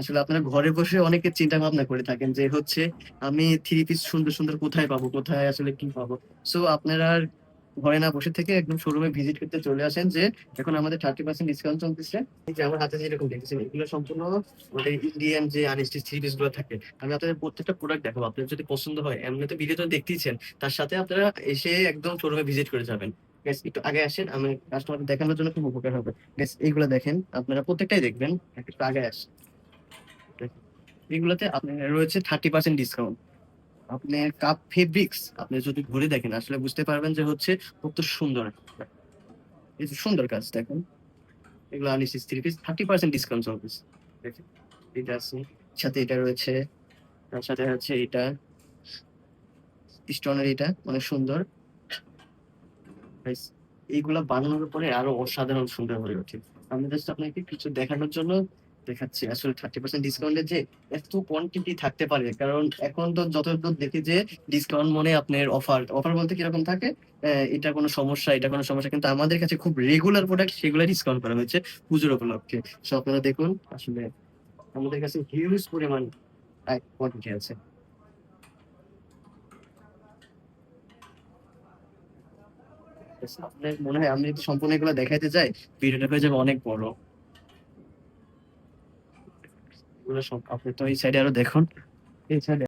আসলে আপনারা ঘরে বসে অনেকে চিন্তা ভাবনা করে থাকেন যে হচ্ছে, আমি থ্রি পিস সুন্দর সুন্দর কোথায় পাবো, কোথায় আসলে কি পাবো? সো আপনারা ঘরে না বসে থেকে একদম শোরুমে ভিজিট করতে চলে আসেন যে এখন আমাদের থার্টি পার্সেন্ট ডিসকাউন্ট চলতেছে। যে আমার হাতে যেরকম দেখেছেন এগুলো সম্পূর্ণ ইন্ডিয়ান যে আনস্টিচ থ্রি পিসগুলো থাকে, আমি আপনাদের প্রত্যেকটা প্রোডাক্ট দেখাবো। আপনার যদি পছন্দ হয়, এমনি তো ভিডিও তো দেখতেইছেন, তার সাথে আপনারা এসে একদম শোরুমে ভিজিট করে যাবেন। একটু আগে আসেন, আমি কাস্টমার দেখানোর জন্য খুব উপকার হবে। এইগুলো দেখেন, আপনারা প্রত্যেকটাই দেখবেন, একটু আগে আসেন। এগুলোতে আপনার রয়েছে থার্টি পার্সেন্ট ডিসকাউন্ট আপনি কাপ ফেব্রিক্স আপনি যদি ঘুরে দেখেন, আসলে বুঝতে পারবেন যে হচ্ছে কত সুন্দর। এই যে সুন্দর কাজ দেখেন। এগুলো Anis three piece thirty percent discount চলতেছে দেখেন, এটা আছে, সাথে এটা রয়েছে, তার সাথে হচ্ছে এটা। স্টোনের এটা, অনেক সুন্দর। এইগুলা বানানোর পরে আরও অসাধারণ সুন্দর হয়ে ওঠে। আমি জাস্ট আপনাকে কিছু দেখানোর জন্য দেখাচ্ছি। আসলে থার্টি পার্সেন্ট ডিসকাউন্টে যে এত কোয়ান্টিটি থাকতে পারে, কারণ এখন তো যতদূর দেখি যে ডিসকাউন্ট মনে আপনার অফার অফার বলতে কীরকম থাকে? এটা কোনো সমস্যা, এটা কোনো সমস্যা, কিন্তু আমাদের কাছে খুব রেগুলার প্রোডাক্ট সেগুলো ডিসকাউন্ট করা হয়েছে পুজোর উপলক্ষে। সো আপনারা দেখুন, আসলে আমাদের কাছে হিউজ পরিমাণ কোয়ান্টিটি আছে। আপনার মনে হয় আমি যদি সম্পূর্ণ এগুলো দেখাইতে যাই ভিডিওটা হয়ে যাবে অনেক বড়। এগুলো সব আপনি তো এই সাইডে আরও দেখুন। এই সাইডে